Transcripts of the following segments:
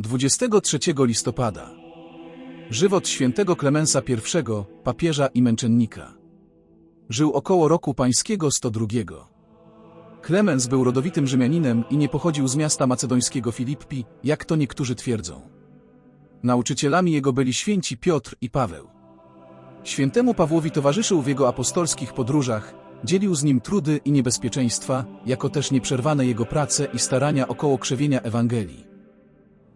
23 listopada. Żywot świętego Klemensa I, papieża i męczennika. Żył około roku pańskiego 102. Klemens był rodowitym Rzymianinem i nie pochodził z miasta macedońskiego Filippi, jak to niektórzy twierdzą. Nauczycielami jego byli święci Piotr i Paweł. Świętemu Pawłowi towarzyszył w jego apostolskich podróżach, dzielił z nim trudy i niebezpieczeństwa, jako też nieprzerwane jego prace i starania około krzewienia Ewangelii.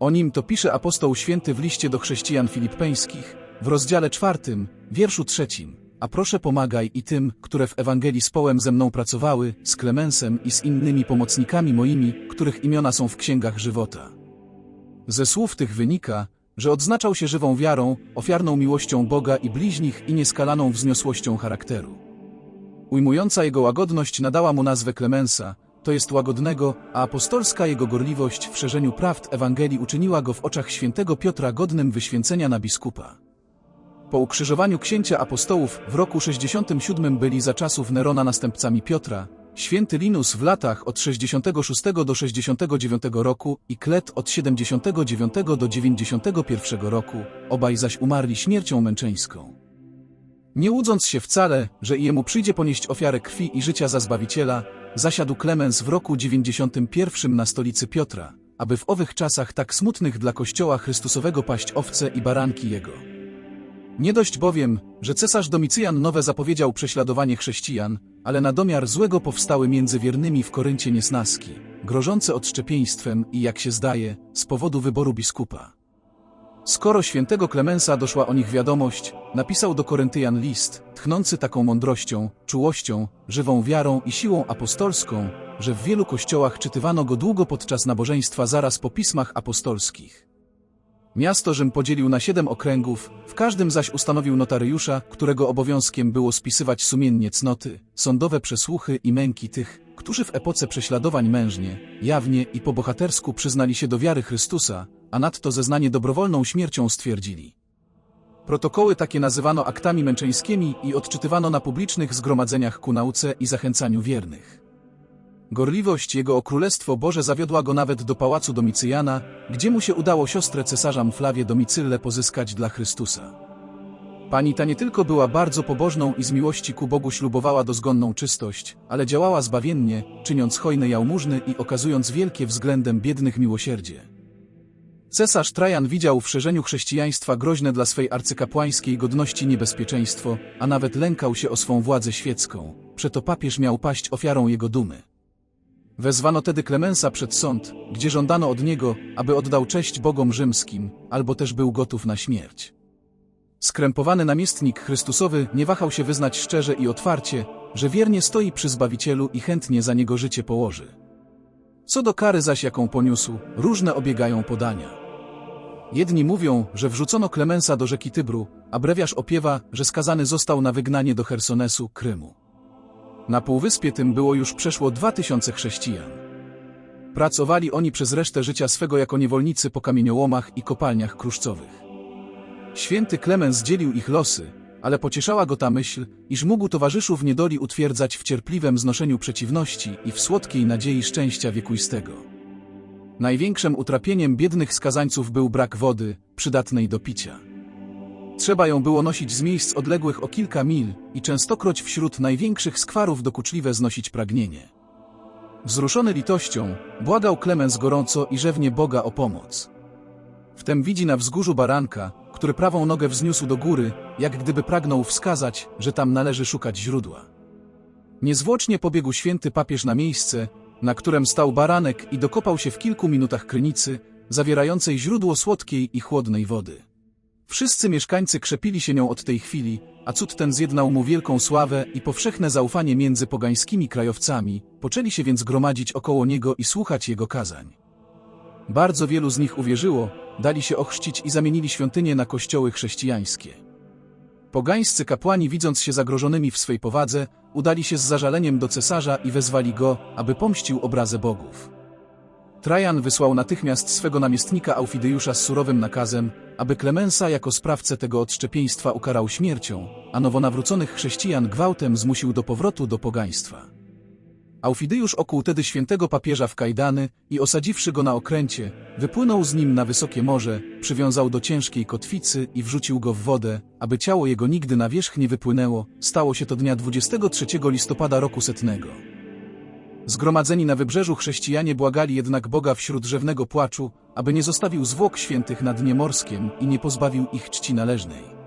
O nim to pisze apostoł święty w liście do chrześcijan filipeńskich, w rozdziale czwartym, wierszu trzecim. A proszę pomagaj i tym, które w Ewangelii z Połem ze mną pracowały, z Klemensem i z innymi pomocnikami moimi, których imiona są w księgach żywota. Ze słów tych wynika, że odznaczał się żywą wiarą, ofiarną miłością Boga i bliźnich i nieskalaną wzniosłością charakteru. Ujmująca jego łagodność nadała mu nazwę Klemensa, to jest łagodnego, a apostolska jego gorliwość w szerzeniu prawd Ewangelii uczyniła go w oczach świętego Piotra godnym wyświęcenia na biskupa. Po ukrzyżowaniu księcia apostołów w roku 67 byli za czasów Nerona następcami Piotra, święty Linus w latach od 66 do 69 roku i Klet od 79 do 91 roku, obaj zaś umarli śmiercią męczeńską. Nie łudząc się wcale, że i jemu przyjdzie ponieść ofiarę krwi i życia za Zbawiciela, zasiadł Klemens w roku 91 na stolicy Piotra, aby w owych czasach tak smutnych dla Kościoła Chrystusowego paść owce i baranki jego. Nie dość bowiem, że cesarz Domicjan nowe zapowiedział prześladowanie chrześcijan, ale na domiar złego powstały między wiernymi w Koryncie niesnaski, grożące odszczepieństwem i, jak się zdaje, z powodu wyboru biskupa. Skoro świętego Klemensa doszła o nich wiadomość, napisał do Koryntyjan list, tchnący taką mądrością, czułością, żywą wiarą i siłą apostolską, że w wielu kościołach czytywano go długo podczas nabożeństwa zaraz po pismach apostolskich. Miasto Rzym podzielił na siedem okręgów, w każdym zaś ustanowił notariusza, którego obowiązkiem było spisywać sumiennie cnoty, sądowe przesłuchy i męki tych, którzy w epoce prześladowań mężnie, jawnie i po bohatersku przyznali się do wiary Chrystusa, a nadto zeznanie dobrowolną śmiercią stwierdzili. Protokoły takie nazywano aktami męczeńskimi i odczytywano na publicznych zgromadzeniach ku nauce i zachęcaniu wiernych. Gorliwość jego o Królestwo Boże zawiodła go nawet do pałacu Domicyjana, gdzie mu się udało siostrę cesarza Mflawię Domicyllę pozyskać dla Chrystusa. Pani ta nie tylko była bardzo pobożną i z miłości ku Bogu ślubowała dozgonną czystość, ale działała zbawiennie, czyniąc hojne jałmużny i okazując wielkie względem biednych miłosierdzie. Cesarz Trajan widział w szerzeniu chrześcijaństwa groźne dla swej arcykapłańskiej godności niebezpieczeństwo, a nawet lękał się o swą władzę świecką, przeto papież miał paść ofiarą jego dumy. Wezwano tedy Klemensa przed sąd, gdzie żądano od niego, aby oddał cześć bogom rzymskim, albo też był gotów na śmierć. Skrępowany namiestnik Chrystusowy nie wahał się wyznać szczerze i otwarcie, że wiernie stoi przy Zbawicielu i chętnie za niego życie położy. Co do kary zaś jaką poniósł, różne obiegają podania. Jedni mówią, że wrzucono Klemensa do rzeki Tybru, a brewiarz opiewa, że skazany został na wygnanie do Hersonesu, Krymu. Na półwyspie tym było już przeszło dwa tysiące chrześcijan. Pracowali oni przez resztę życia swego jako niewolnicy po kamieniołomach i kopalniach kruszcowych. Święty Klemens dzielił ich losy, ale pocieszała go ta myśl, iż mógł towarzyszów niedoli utwierdzać w cierpliwym znoszeniu przeciwności i w słodkiej nadziei szczęścia wiekuistego. Największym utrapieniem biednych skazańców był brak wody, przydatnej do picia. Trzeba ją było nosić z miejsc odległych o kilka mil i częstokroć wśród największych skwarów dokuczliwe znosić pragnienie. Wzruszony litością, błagał Klemens gorąco i rzewnie Boga o pomoc. Wtem widzi na wzgórzu baranka, który prawą nogę wzniósł do góry, jak gdyby pragnął wskazać, że tam należy szukać źródła. Niezwłocznie pobiegł święty papież na miejsce, na którym stał baranek i dokopał się w kilku minutach krynicy, zawierającej źródło słodkiej i chłodnej wody. Wszyscy mieszkańcy krzepili się nią od tej chwili, a cud ten zjednał mu wielką sławę i powszechne zaufanie między pogańskimi krajowcami, poczęli się więc gromadzić około niego i słuchać jego kazań. Bardzo wielu z nich uwierzyło, dali się ochrzcić i zamienili świątynie na kościoły chrześcijańskie. Pogańscy kapłani, widząc się zagrożonymi w swej powadze, udali się z zażaleniem do cesarza i wezwali go, aby pomścił obrazę bogów. Trajan wysłał natychmiast swego namiestnika Aufideusza z surowym nakazem, aby Klemensa jako sprawcę tego odszczepieństwa ukarał śmiercią, a nowonawróconych chrześcijan gwałtem zmusił do powrotu do pogaństwa. Aufidyjusz okuł tedy świętego papieża w kajdany i osadziwszy go na okręcie, wypłynął z nim na wysokie morze, przywiązał do ciężkiej kotwicy i wrzucił go w wodę, aby ciało jego nigdy na wierzch nie wypłynęło. Stało się to dnia 23 listopada roku setnego. Zgromadzeni na wybrzeżu chrześcijanie błagali jednak Boga wśród drzewnego płaczu, aby nie zostawił zwłok świętych na dnie morskim i nie pozbawił ich czci należnej.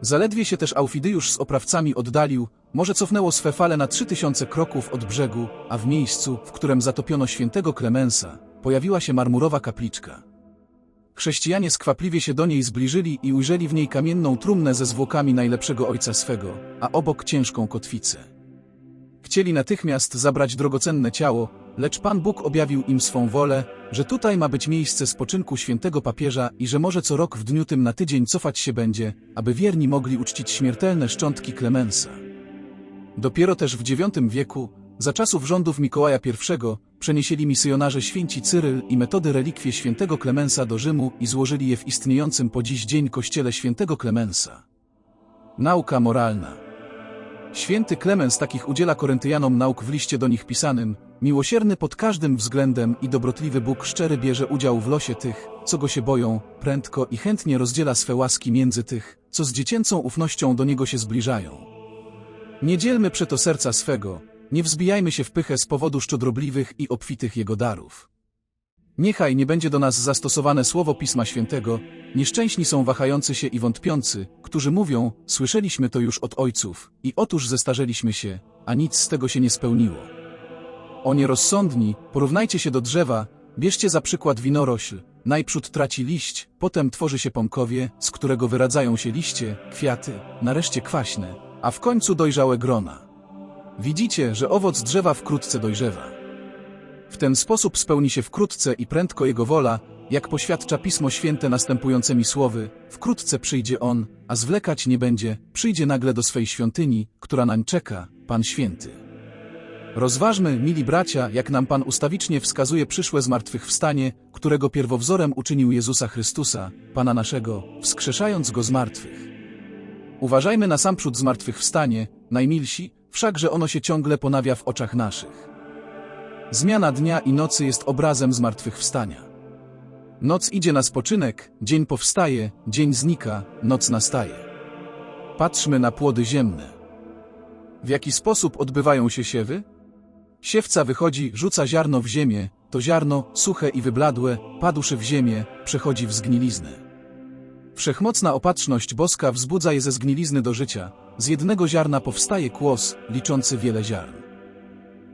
Zaledwie się też Aufidyjusz z oprawcami oddalił, morze cofnęło swe fale na trzy tysiące kroków od brzegu, a w miejscu, w którym zatopiono świętego Klemensa, pojawiła się marmurowa kapliczka. Chrześcijanie skwapliwie się do niej zbliżyli i ujrzeli w niej kamienną trumnę ze zwłokami najlepszego ojca swego, a obok ciężką kotwicę. Chcieli natychmiast zabrać drogocenne ciało, lecz Pan Bóg objawił im swą wolę, że tutaj ma być miejsce spoczynku świętego papieża i że może co rok w dniu tym na tydzień cofać się będzie, aby wierni mogli uczcić śmiertelne szczątki Klemensa. Dopiero też w IX wieku, za czasów rządów Mikołaja I, przeniesieli misjonarze święci Cyryl i metody relikwie świętego Klemensa do Rzymu i złożyli je w istniejącym po dziś dzień kościele świętego Klemensa. Nauka moralna Święty Klemens takich udziela Koryntyjanom nauk w liście do nich pisanym, miłosierny pod każdym względem i dobrotliwy Bóg szczery bierze udział w losie tych, co go się boją, prędko i chętnie rozdziela swe łaski między tych, co z dziecięcą ufnością do niego się zbliżają. Nie dzielmy przeto serca swego, nie wzbijajmy się w pychę z powodu szczodrobliwych i obfitych jego darów. Niechaj nie będzie do nas zastosowane słowo Pisma Świętego, nieszczęśni są wahający się i wątpiący, którzy mówią, słyszeliśmy to już od ojców, i otóż zestarzeliśmy się, a nic z tego się nie spełniło. O nierozsądni, porównajcie się do drzewa, bierzcie za przykład winorośl, najprzód traci liść, potem tworzy się pąkowie, z którego wyradzają się liście, kwiaty, nareszcie kwaśne, a w końcu dojrzałe grona. Widzicie, że owoc drzewa wkrótce dojrzewa. W ten sposób spełni się wkrótce i prędko Jego wola, jak poświadcza Pismo Święte następującymi słowy, wkrótce przyjdzie On, a zwlekać nie będzie, przyjdzie nagle do swej świątyni, która nań czeka, Pan Święty. Rozważmy, mili bracia, jak nam Pan ustawicznie wskazuje przyszłe zmartwychwstanie, którego pierwowzorem uczynił Jezusa Chrystusa, Pana naszego, wskrzeszając Go z martwych. Uważajmy na sam przód zmartwychwstanie, najmilsi, wszakże ono się ciągle ponawia w oczach naszych. Zmiana dnia i nocy jest obrazem zmartwychwstania. Noc idzie na spoczynek, dzień powstaje, dzień znika, noc nastaje. Patrzmy na płody ziemne. W jaki sposób odbywają się siewy? Siewca wychodzi, rzuca ziarno w ziemię, to ziarno, suche i wybladłe, padłszy w ziemię, przechodzi w zgniliznę. Wszechmocna opatrzność boska wzbudza je ze zgnilizny do życia, z jednego ziarna powstaje kłos, liczący wiele ziarn.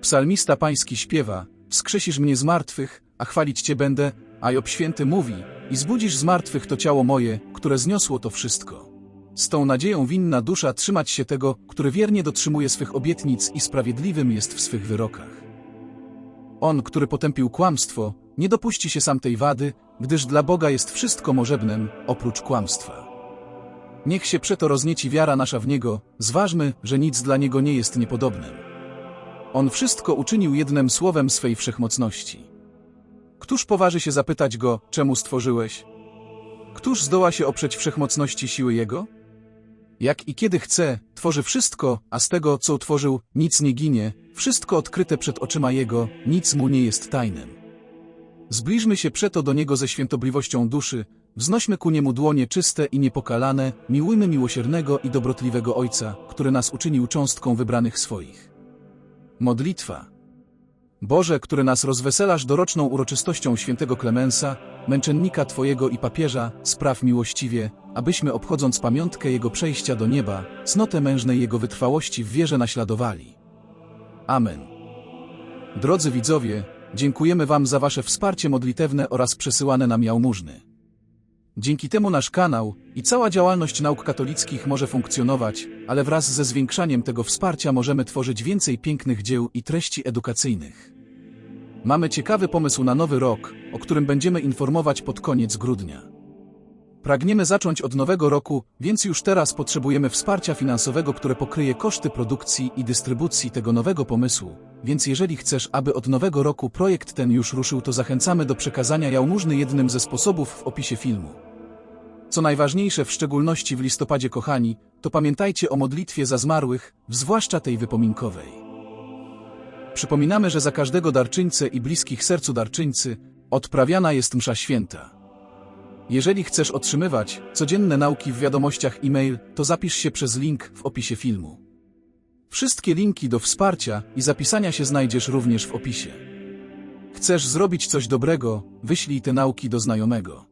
Psalmista pański śpiewa, wskrzesisz mnie z martwych, a chwalić Cię będę, a Job święty mówi, i zbudzisz z martwych to ciało moje, które zniosło to wszystko. Z tą nadzieją winna dusza trzymać się tego, który wiernie dotrzymuje swych obietnic i sprawiedliwym jest w swych wyrokach. On, który potępił kłamstwo, nie dopuści się sam tej wady, gdyż dla Boga jest wszystko możebnem, oprócz kłamstwa. Niech się przeto roznieci wiara nasza w Niego, zważmy, że nic dla Niego nie jest niepodobnym. On wszystko uczynił jednym słowem swej wszechmocności. Któż poważy się zapytać go, czemu stworzyłeś? Któż zdoła się oprzeć wszechmocności siły Jego? Jak i kiedy chce, tworzy wszystko, a z tego, co utworzył, nic nie ginie, wszystko odkryte przed oczyma Jego, nic mu nie jest tajnym. Zbliżmy się przeto do Niego ze świętobliwością duszy, wznośmy ku Niemu dłonie czyste i niepokalane, miłujmy miłosiernego i dobrotliwego Ojca, który nas uczynił cząstką wybranych swoich. Modlitwa. Boże, który nas rozweselasz doroczną uroczystością świętego Klemensa, męczennika Twojego i papieża, spraw miłościwie, abyśmy obchodząc pamiątkę Jego przejścia do nieba, cnotę mężnej Jego wytrwałości w wierze naśladowali. Amen. Drodzy widzowie, dziękujemy Wam za Wasze wsparcie modlitewne oraz przesyłane nam jałmużny. Dzięki temu nasz kanał i cała działalność nauk katolickich może funkcjonować, ale wraz ze zwiększaniem tego wsparcia możemy tworzyć więcej pięknych dzieł i treści edukacyjnych. Mamy ciekawy pomysł na nowy rok, o którym będziemy informować pod koniec grudnia. Pragniemy zacząć od nowego roku, więc już teraz potrzebujemy wsparcia finansowego, które pokryje koszty produkcji i dystrybucji tego nowego pomysłu. Więc jeżeli chcesz, aby od nowego roku projekt ten już ruszył, to zachęcamy do przekazania jałmużny jednym ze sposobów w opisie filmu. Co najważniejsze, w szczególności w listopadzie, kochani, to pamiętajcie o modlitwie za zmarłych, zwłaszcza tej wypominkowej. Przypominamy, że za każdego darczyńcę i bliskich sercu darczyńcy odprawiana jest msza święta. Jeżeli chcesz otrzymywać codzienne nauki w wiadomościach e-mail, to zapisz się przez link w opisie filmu. Wszystkie linki do wsparcia i zapisania się znajdziesz również w opisie. Chcesz zrobić coś dobrego, wyślij te nauki do znajomego.